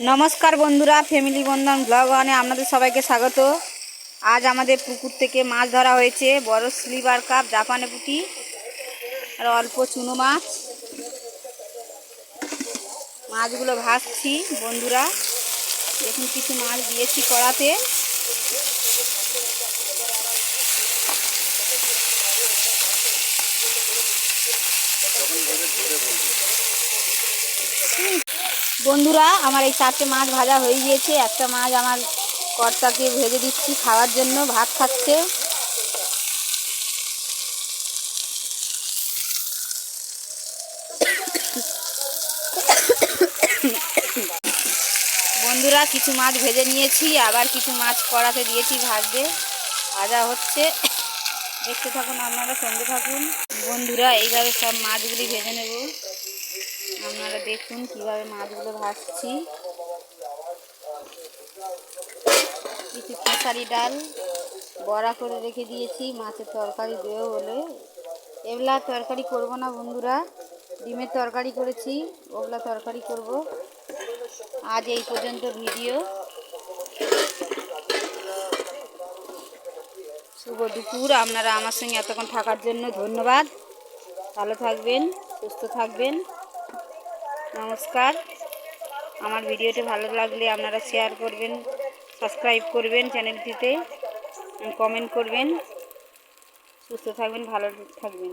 নমস্কার বন্ধুরা ফ্যামিলি বন্ধন ব্লগ ওয়ানে আপনাদের সবাইকে স্বাগত। আজ আমাদের পুকুর থেকে মাছ ধরা হয়েছে, বড় স্লিভার কাপ জাপানে পুঁটি, আর অল্প চুনো মাছ। মাছগুলো ভাজছি, বন্ধুরা। দেখুন কিছু মাছ দিয়েছি কড়াতে। বন্ধুরা, আমার এই চারটে মাছ ভাজা হয়ে গিয়েছে। একটা মাছ আমার কর্তাকে ভেজে দিচ্ছি খাওয়ার জন্য, ভাত খাচ্ছে। বন্ধুরা, কিছু মাছ ভেজে নিয়েছি, আবার কিছু মাছ কড়াতে দিয়েছি ভাজতে। ভাজা হচ্ছে। দেখতে থাকুন আপনারা, সঙ্গে থাকুন। বন্ধুরা, এইভাবে সব মাছগুলি ভেজে নেব। দেখুন কীভাবে মাছগুলো ভাজছি। কিছু খেসারি ডাল বড়া করে রেখে দিয়েছি, মাছের তরকারি দেওয়া হলে। এগুলা তরকারি করব না বন্ধুরা, ডিমের তরকারি করেছি, ওগুলা তরকারি করব। আজ এই পর্যন্ত ভিডিও। শুভ দুপুর, আপনারা আমার সঙ্গে এতক্ষণ থাকার জন্য ধন্যবাদ। ভালো থাকবেন, সুস্থ থাকবেন। নমস্কার। আমার ভিডিওটি ভালো লাগলে আপনারা শেয়ার করবেন সাবস্ক্রাইব করবেন চ্যানেলটিতে কমেন্ট করবেন। সুস্থ থাকবেন, ভালো থাকবেন।